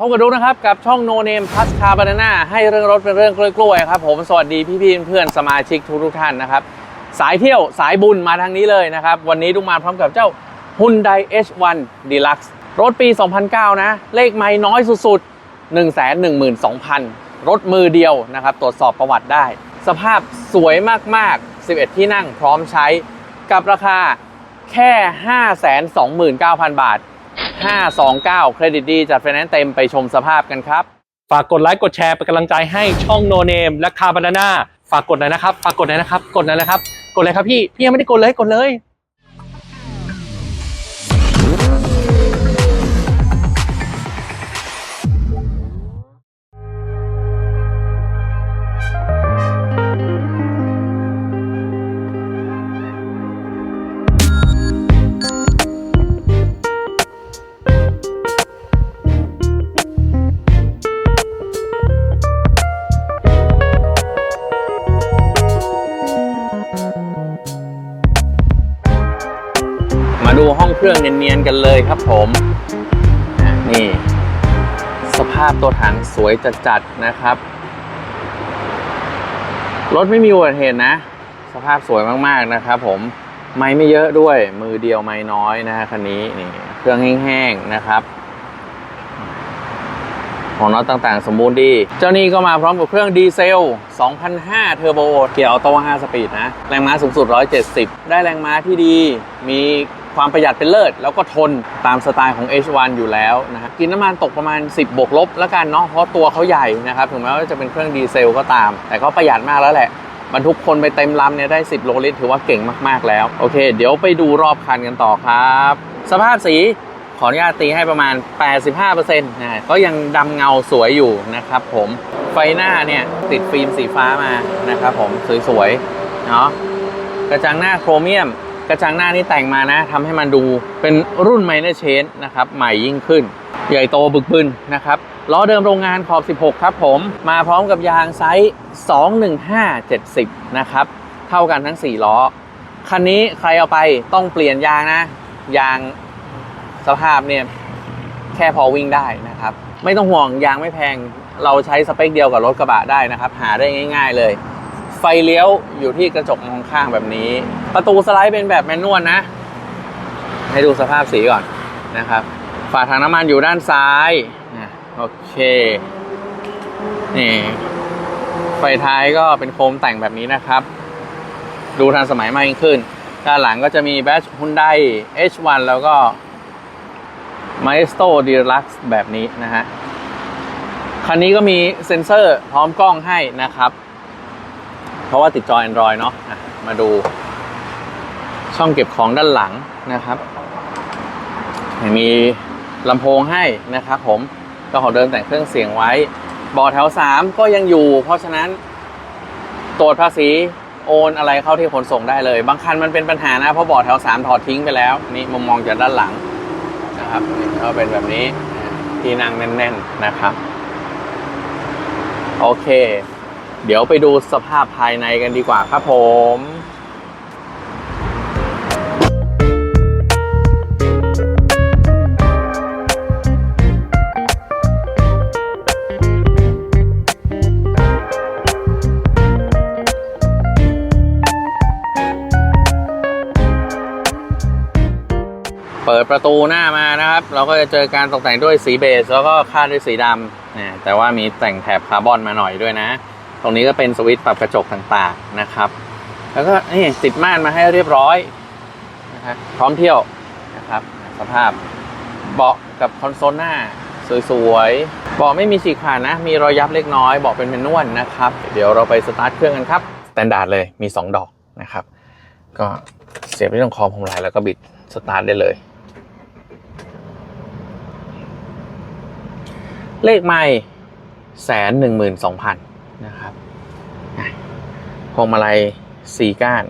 พบกับดุ๊กนะครับกับช่อง No Name Plus Car Banana ให้เรื่องรถเป็นเรื่องกล้วยๆครับผมสวัสดีพี่ๆเพื่อนสมาชิกทุกๆท่านนะครับ สายเที่ยวสายบุญมาทางนี้เลยนะครับ วันนี้ดุกมาพร้อมกับเจ้า Hyundai H1 Deluxe รถปี 2009 นะ เลขไม่น้อยสุดๆ 112,000 รถมือเดียวนะครับ ตรวจสอบประวัติได้ สภาพสวยมากๆ 11 ที่นั่งพร้อมใช้กับราคาแค่ 529,000 บาท 529 เครดิตดีจัดไฟแนนซ์เต็มไปชมสภาพกันครับ ฝากกดไลค์กดแชร์เป็นกำลังใจให้ช่องโนเนมและคาบานาน่าฝากกดหน่อยนะครับ ฝากกดหน่อยนะครับ กดหน่อยนะครับ กดเลยครับพี่ พี่ยังไม่ได้กดเลย กดเลย ห้องเครื่องเนียนๆกันเลยครับผมนี่ สภาพตัวถังสวยจัดๆนะครับ รถไม่มีอุบัติเหตุนะ สภาพสวยมากๆนะครับผมไม่ไม่เยอะด้วยมือเดียวไม่น้อยนะฮะคันนี้นี่เครื่องแห้งๆนะครับ ของน็อตต่างๆ สมบูรณ์ดี เจ้านี้ก็มาพร้อมกับเครื่องดีเซล 2005 เทอร์โบเกียร์ออโต้5สปีดนะ แรงม้าสูงสุด 170 ได้แรงม้าที่ดี มี ความประหยัดเป็นเลิศ แล้วก็ทนตามสไตล์ของ H1 อยู่แล้วนะฮะกินน้ำมันตกประมาณ 10บวกลบแล้วกันเนาะเพราะตัวเขาใหญ่นะครับถึงแม้ว่าจะเป็นเครื่องดีเซลก็ตาม แต่ก็ประหยัดมากแล้วแหละบรรทุกคนไปเต็มลำเนี่ยได้ 10 โลลิตรถือว่าเก่งมากๆแล้ว โอเค เดี๋ยวไปดูรอบคันกันต่อครับ สภาพสีขออนุญาตตีให้ประมาณ 85%นะก็ยังดำเงาสวยอยู่นะครับผมไฟหน้าเนี่ยติดฟิล์มสีฟ้ามานะครับผมสวยๆเนาะกระจังหน้าโครเมียม กระจังหน้านี่แต่งมานะทำให้มันดูเป็นรุ่นไมเนอร์เชนนะครับ ใหม่ยิ่งขึ้น ใหญ่โตบึกบึนนะครับล้อเดิมโรงงานขอบ 16 ครับผม มาพร้อมกับยางไซส์ 215-70 นะครับ เท่ากันทั้ง 4 ล้อ คันนี้ใครเอาไปต้องเปลี่ยนยางนะ ยางสภาพเนี่ยแค่พอวิ่งได้นะครับ ไม่ต้องห่วงยางไม่แพง เราใช้สเปคเดียวกับรถกระบะได้นะครับ หาได้ง่าย ๆ เลย ไฟเลี้ยวอยู่ที่กระจกมองข้างแบบนี้ ประตูสไลด์เป็นแบบแมนนวลนะ ให้ดูสภาพสีก่อนนะครับ ฝาถังน้ำมันอยู่ด้านซ้ายอะโอเค นี่ ไฟท้ายก็เป็นโคมแต่งแบบนี้นะครับ ดูทันสมัยมากยิ่งขึ้น ด้านหลังก็จะมีแบช Hyundai H1 แล้วก็ Maestro Deluxe แบบนี้นะฮะ คันนี้ก็มีเซ็นเซอร์พร้อมกล้องให้นะครับ เพราะว่าติดจอ Android เนาะะมาดูช่องเก็บของด้านหลังนะครับมีลำโพงให้นะครับผมเจ้าขอเดิมแต่งเครื่องเสียงไว้เบาแถว 3 ก็ยังอยู่ เพราะฉะนั้นตรวจภาษีโอนอะไรเข้าที่ขนส่งได้เลย บางคันมันเป็นปัญหานะ เพราะเบาแถว 3 ถอดทิ้งไปแล้ว นี่มุมมองจากด้านหลังนะครับนี่ก็เป็นแบบนี้ที่นั่งแน่น ๆนะครับ โอเค เดี๋ยวไปดูสภาพภายในกันดีกว่าครับผมเปิดประตูหน้ามานะครับ เราก็จะเจอการตกแต่งด้วยสีเบจแล้วก็คาดด้วยสีดำนะแต่ว่ามีแต่งแถบคาร์บอนมาหน่อยด้วยนะ ตรงนี้ก็เป็นสวิตช์ปรับกระจกต่างๆนะครับ แล้วก็นี่ติดม่านมาให้เรียบร้อยนะครับพร้อมเที่ยวนะครับ สภาพเบาะกับคอนโซลหน้าสวยๆเบาะไม่มีฉีกขาดนะ มีรอยยับเล็กน้อยเบาะเป็นแมนนวลนะครับ เดี๋ยวเราไปสตาร์ทเครื่องกันครับสแตนดาร์ดเลยมี 2 ดอกนะครับ ก็เสียบที่ตรงคอพวงมาลัยแล้วก็บิดสตาร์ทได้เลย เลขไม่แสนหนึ่งหมื่นสองพัน นะครับพวงมาลัยสี่ก้าน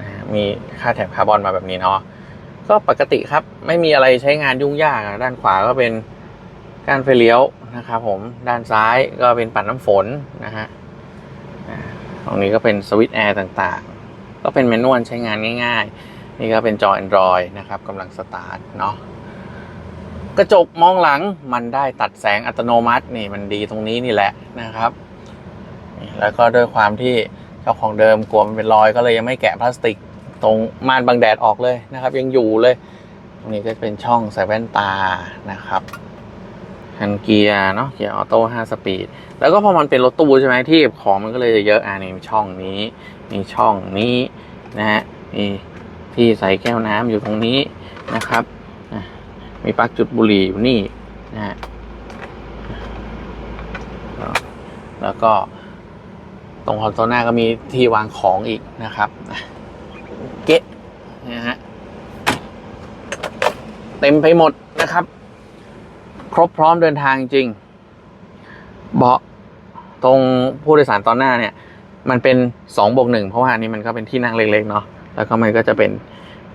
นะฮะมีค่าแถบคาร์บอนมาแบบนี้เนาะก็ปกติครับไม่มีอะไรใช้งานยุ่งยากอะด้านขวาก็เป็นก้านไฟเลี้ยวนะครับผมด้านซ้ายก็เป็นปัดน้ำฝนนะฮะตรงนี้ก็เป็นสวิตช์แอร์ต่างๆ ก็เป็นแมนนวลใช้งานง่ายๆ นี่ก็เป็นจอ Android นะครับกำลังสตาร์ทเนาะกระจกมองหลังมันได้ตัดแสงอัตโนมัตินี่มันดีตรงนี้นี่แหละนะครับ แล้วก็ด้วยความที่เจ้าของเดิมกลัวมันเป็นรอยก็เลยยังไม่แกะพลาสติกตรงม่านบังแดดออกเลยนะครับ ยังอยู่เลยตรงนี้ก็เป็นช่องใส่แว่นตานะครับฮันเกียร์เนาะเกียร์ออโต้5สปีด แล้วก็พอมันเป็นรถตู้ใช่ไหมที่เก็บของมันก็เลยจะเยอะอ่านี่มีช่องนี้มีช่องนี้นะฮะมีที่ใส่แก้วน้ำอยู่ตรงนี้นะครับมีปลั๊กจุดบุหรี่อยู่นี่นะฮะแล้วก็ ตรงคอนโซลหน้าก็มีที่วางของอีกนะครับ เก๊ะนะฮะเต็มไปหมดนะครับ ครบพร้อมเดินทางจริง เบาะตรงผู้โดยสารตอนหน้าเนี่ย มันเป็น2บวกหนึ่งเพราะว่าอันนี้มันก็เป็นที่นั่งเล็กๆเนาะแล้วก็มันก็จะเป็น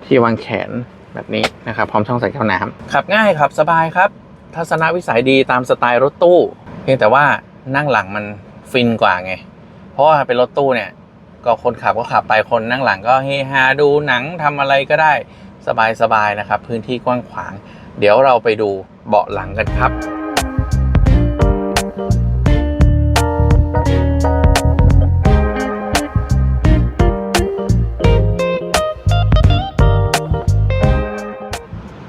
ที่วางแขนแบบนี้นะครับ พร้อมช่องใส่แก้วน้ำขับง่ายขับสบายครับ ทัศนวิสัยดีตามสไตล์รถตู้ เพียงแต่ว่านั่งหลังมันฟินกว่าไง ราะว่าเป็นรถตู้เนี่ย ก็คนขับก็ขับไปคนนั่งหลังก็เฮฮาดูหนังทำอะไรก็ได้สบายๆนะครับ พื้นที่กว้างขวาง เดี๋ยวเราไปดูเบาะหลังกันครับ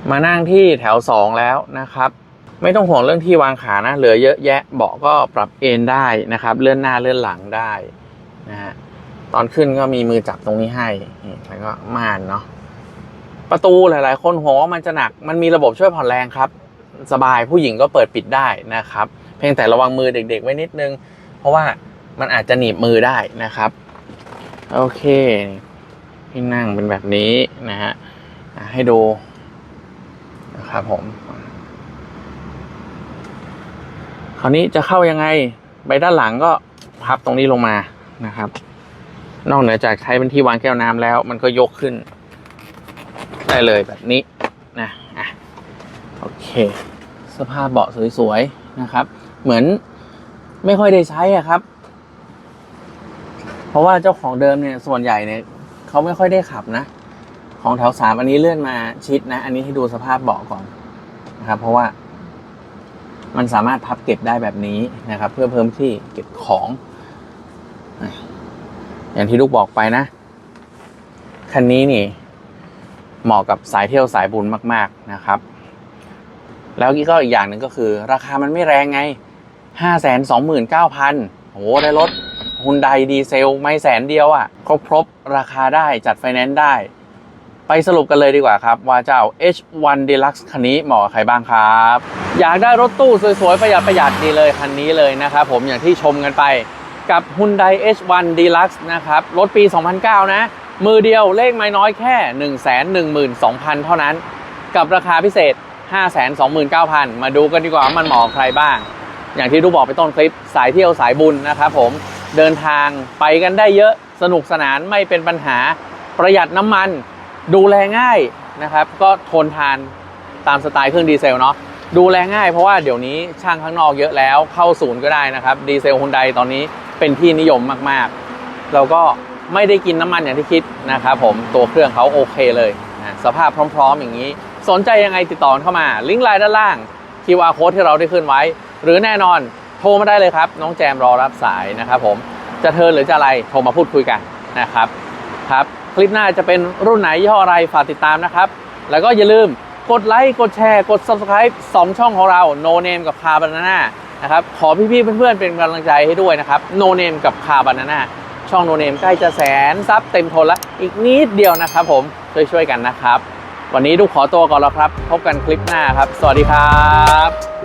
มานั่งที่แถว 2 แล้วนะครับ ไม่ต้องห่วงเรื่องที่วางขานะ เหลือเยอะแยะเบาะก็ปรับเอนได้นะครับ เลื่อนหน้าเลื่อนหลังได้นะฮะตอนขึ้นก็มีมือจับตรงนี้ให้แล้วก็ม่านเนาะประตูหลาย ๆ คนห่วงว่ามันจะหนักมันมีระบบช่วยผ่อนแรงครับ สบายผู้หญิงก็เปิดปิดได้นะครับ เพียงแต่ระวังมือเด็ก ๆ ไว้นิดนึง เพราะว่ามันอาจจะหนีบมือได้นะครับ โอเคที่นั่งเป็นแบบนี้นะฮะให้ดูนะครับผม คราวนี้จะเข้ายังไงไปด้านหลังก็พับตรงนี้ลงมานะครับ นอกเหนือจากใช้เป็นที่วางแก้วน้ำแล้ว มันก็ยกขึ้น ได้เลยแบบนี้นะอะโอเคสภาพเบาะสวยๆนะครับ เหมือนไม่ค่อยได้ใช้อะครับ เพราะว่าเจ้าของเดิมเนี่ยส่วนใหญ่เนี่ยเขาไม่ค่อยได้ขับนะ ของแถวสามอันนี้เลื่อนมาชิดนะ อันนี้ให้ดูสภาพเบาะก่อนนะครับ เพราะว่า มันสามารถพับเก็บได้แบบนี้นะครับ เพื่อเพิ่มที่เก็บของ อย่างที่ลูกบอกไปนะ คันนี้นี่ เหมาะกับสายเที่ยวสายบุญมาก ๆนะครับ แล้วก็อีกอย่างหนึ่งก็คือ ราคามันไม่แรงไงห้าแสนสองหมื่นเก้าพันโหได้รถฮุนไดดีเซล ไม่แสนเดียวอะ่ะ ครบครบราคาได้จัดไฟแนนซ์ได้ ไปสรุปกันเลยดีกว่าครับ ว่าเจ้า H1 Deluxe คันนี้เหมาะกับใครบ้างครับ อยากได้รถตู้สวยๆ ประหยัดประหยัดดีเลยคันนี้เลยนะครับผมอย่างที่ชมกันไปกับ Hyundai H1 Deluxe นะครับรถปี 2009 นะ มือเดียวเลขไม่น้อยแค่ 112,000 เท่านั้น กับราคาพิเศษ 529,000 มาดูกันดีกว่ามันเหมาะกับใครบ้าง อย่างที่ดูบอกไปต้นคลิปสายเที่ยวสายบุญนะครับผมเดินทางไปกันได้เยอะสนุกสนานไม่เป็นปัญหาประหยัดน้ำมัน ดูแลง่ายนะครับ ก็ทนทานตามสไตล์เครื่องดีเซลเนาะดูแลง่ายเพราะว่าเดี๋ยวนี้ช่างข้างนอกเยอะแล้วเข้าศูนย์ก็ได้นะครับดีเซลฮุนไดตอนนี้เป็นที่นิยมมากๆแล้วก็ไม่ได้กินน้ำมันอย่างที่คิดนะครับผมตัวเครื่องเขาโอเคเลยนะสภาพพร้อม ๆ อย่างนี้ สนใจยังไงติดต่อเข้ามา ลิงก์ไลน์ด้านล่าง QR code ที่เราได้ขึ้นไว้ หรือแน่นอนโทรมาได้เลยครับ น้องแจมรอรับสายนะครับผมจะเทินหรือจะอะไรโทรมาพูดคุยกันนะครับครับ ลิปหน้าจะเป็นรุ่นไหนยี่ห้ออะไรฝากติดตามนะครับ แล้วก็อย่าลืมกดไลค์กดแชร์กด subscribe 2 ช่องของเรา No Name กับ Car Banana นะครับขอพี่ๆเพื่อนๆเป็นกำลังใจให้ด้วยนะครับ No Name กับ Car Banana ช่อง No Name ใกล้จะแสนซับเต็มทนแล้วอีกนิดเดียวนะครับผมช่วยๆกันนะครับ วันนี้ทุกขอตัวก่อนแล้วครับ พบกันคลิปหน้าครับ สวัสดีครับ